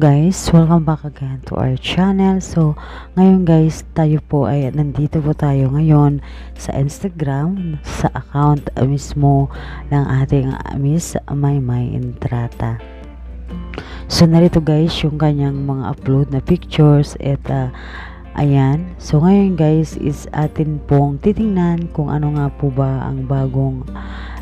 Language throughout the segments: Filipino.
guys, welcome back again to our channel. So, ngayon guys, tayo po ay nandito po tayo ngayon sa Instagram, sa account mismo ng ating Miss Maymay Entrata. So, narito guys yung kanyang mga upload na pictures at uh, ayan. So, ngayon guys is atin pong titingnan kung ano nga po ba ang bagong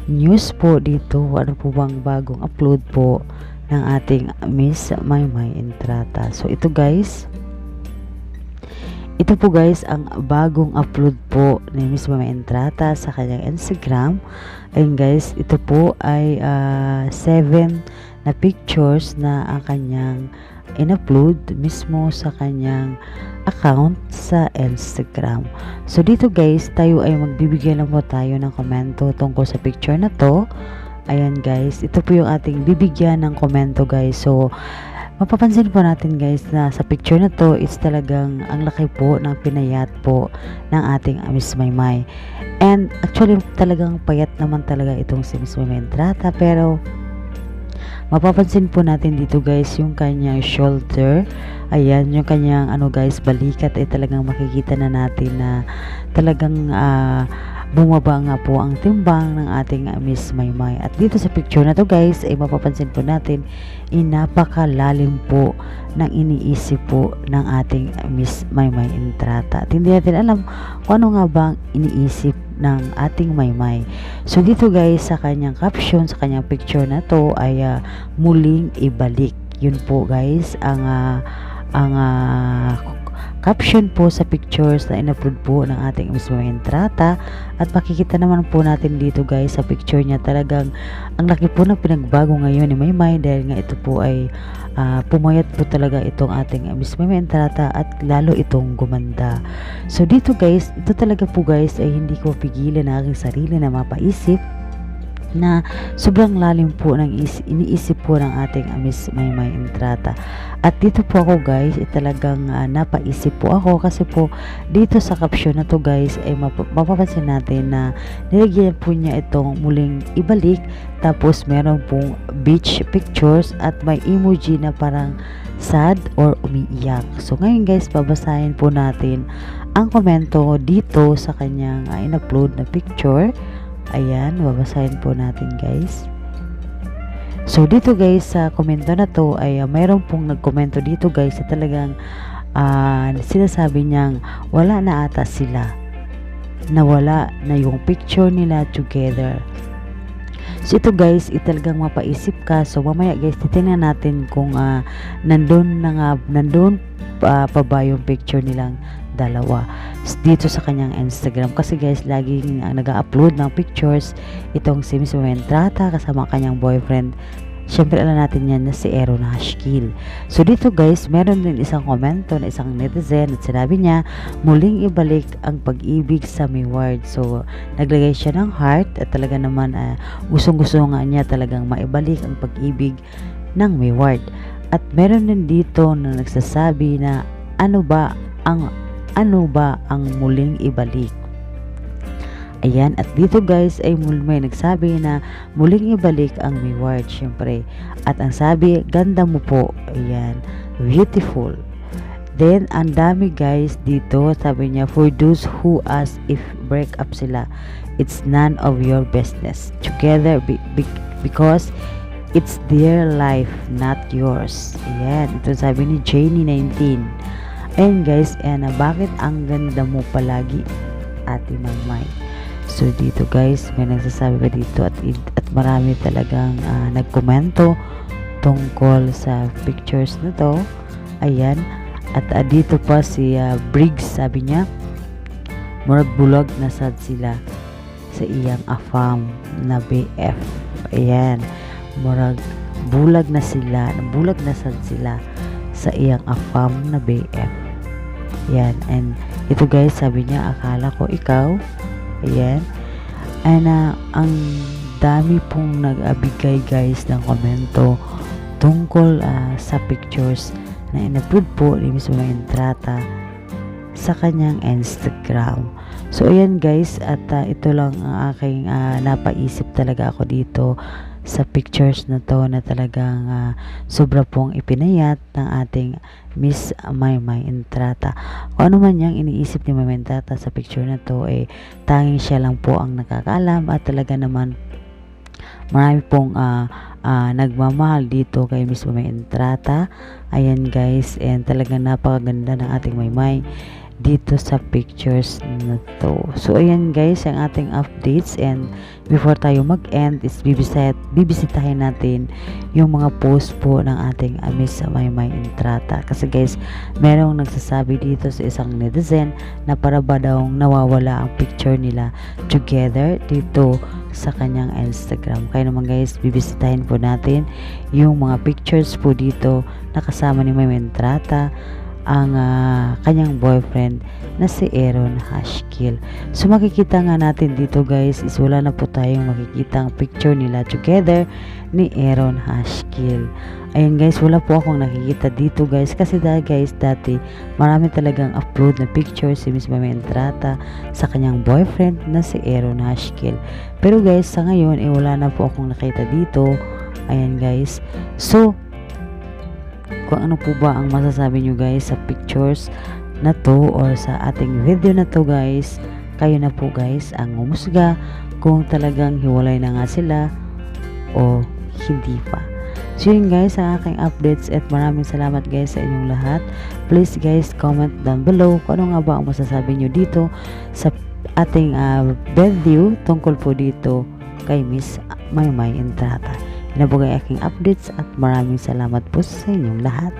news po dito, ano po bang bagong upload po ng ating Miss Maymay Entrata. So ito guys, ito po guys ang bagong upload po ni Miss Maymay Entrata sa kanyang Instagram. Ayun guys, ito po ay 7 uh, na pictures na ang kanyang in-upload mismo sa kanyang account sa Instagram. So dito guys, tayo ay magbibigay lang po tayo ng komento tungkol sa picture na to Ayan guys, ito po yung ating bibigyan ng komento guys. So, mapapansin po natin guys na sa picture na to, it's talagang ang laki po ng pinayat po ng ating Miss Maymay. And actually talagang payat naman talaga itong si Miss Maymay Entrata pero mapapansin po natin dito guys yung kanyang shoulder ayan yung kanyang ano guys balikat ay talagang makikita na natin na talagang uh, bumaba nga po ang timbang ng ating Miss Maymay. At dito sa picture na to guys, ay mapapansin po natin, inapakalalim po ng iniisip po ng ating Miss Maymay Entrata. At hindi natin alam kung ano nga ba ang iniisip ng ating Maymay. So dito guys, sa kanyang caption, sa kanyang picture na to ay uh, muling ibalik. Yun po guys, ang uh, ang uh, caption po sa pictures na in-upload po ng ating Miss Entrata. At makikita naman po natin dito guys sa picture niya talagang ang laki po ng pinagbago ngayon ni Maymay dahil nga ito po ay uh, pumayat po talaga itong ating Miss Entrata at lalo itong gumanda. So dito guys ito talaga po guys ay hindi ko pigilan na aking sarili na mapaisip na sobrang lalim po ng is, iniisip po ng ating Miss Maymay Entrata. At dito po ako guys, eh, talagang uh, napaisip po ako kasi po dito sa caption na to guys ay map mapapansin natin na nilagyan po niya itong muling ibalik tapos meron pong beach pictures at may emoji na parang sad or umiiyak. So ngayon guys, babasahin po natin ang komento dito sa kanyang uh, in-upload na picture Ayan, babasahin po natin guys. So dito guys sa komento na to ay uh, mayroon pong nagkomento dito guys sa talagang uh, sinasabi niyang wala na ata sila. Nawala na yung picture nila together. So ito guys, italagang mapaisip ka. So mamaya guys, titingnan natin kung uh, nandun na nga, nandun uh, pa ba yung picture nilang dalawa dito sa kanyang Instagram kasi guys laging uh, nag-upload ng pictures itong si Miss Momentrata kasama kanyang boyfriend Siyempre alam natin yan na si Aaron Hashkill. So dito guys, meron din isang komento na isang netizen at sinabi niya, muling ibalik ang pag-ibig sa Mayward. So naglagay siya ng heart at talaga naman uh, gustong-gusto nga niya talagang maibalik ang pag-ibig ng Mayward. At meron din dito na nagsasabi na ano ba ang ano ba ang muling ibalik? Ayan, at dito guys ay may nagsabi na muling ibalik ang reward syempre. At ang sabi, ganda mo po. Ayan, beautiful. Then, ang dami guys dito, sabi niya, for those who ask if break up sila, it's none of your business. Together, be, be, because it's their life, not yours. Ayan, ito sabi ni Janie 19. And guys, and uh, bakit ang ganda mo palagi, Ate Maymay? So dito guys, may nagsasabi pa dito at, at marami talagang uh, nagkomento tungkol sa pictures na to. Ayan. At uh, dito pa si uh, Briggs, sabi niya, murag bulag na sad sila sa iyang afam na BF. Ayan. Murag bulag na sila, bulag na sad sila sa iyang afam na BF. Yan. And ito guys, sabi niya, akala ko ikaw. Ayan. And uh, ang dami pong nag-abigay guys ng komento tungkol uh, sa pictures na in-upload po ni Miss Mga Entrata sa kanyang Instagram. So, ayan guys, at uh, ito lang ang aking uh, napaisip talaga ako dito sa pictures na to na talagang ah, sobra pong ipinayat ng ating Miss Maymay Entrata. Kung ano man yung iniisip ni Maymay Entrata sa picture na to, eh, tanging siya lang po ang nakakaalam at talaga naman marami pong ah, ah, nagmamahal dito kay Miss Maymay Entrata. Ayan guys, and talagang napakaganda ng ating Maymay dito sa pictures na to. So, ayan guys, ang ating updates and before tayo mag-end is bibisit, bibisitahin natin yung mga post po ng ating Miss Maymay Entrata. Kasi guys, merong nagsasabi dito sa isang netizen na para ba daw nawawala ang picture nila together dito sa kanyang Instagram. Kaya naman guys, bibisitahin po natin yung mga pictures po dito na kasama ni Maymay Entrata ang ah, kanyang boyfriend na si Aaron Hashkill. So makikita nga natin dito guys is wala na po tayong makikita picture nila together ni Aaron Hashkill. Ayun guys, wala po akong nakikita dito guys kasi dahil guys dati marami talagang upload na picture si Miss Mami Entrata sa kanyang boyfriend na si Aaron Hashkill. Pero guys, sa ngayon eh wala na po akong nakita dito. Ayan guys. So, kung ano po ba ang masasabi nyo guys sa pictures na to or sa ating video na to guys kayo na po guys ang umusga kung talagang hiwalay na nga sila o hindi pa so yun guys ang aking updates at maraming salamat guys sa inyong lahat please guys comment down below kung ano nga ba ang masasabi nyo dito sa ating uh, video tungkol po dito kay Miss Maymay Entrata. Ang aking updates at maraming salamat po sa inyong lahat.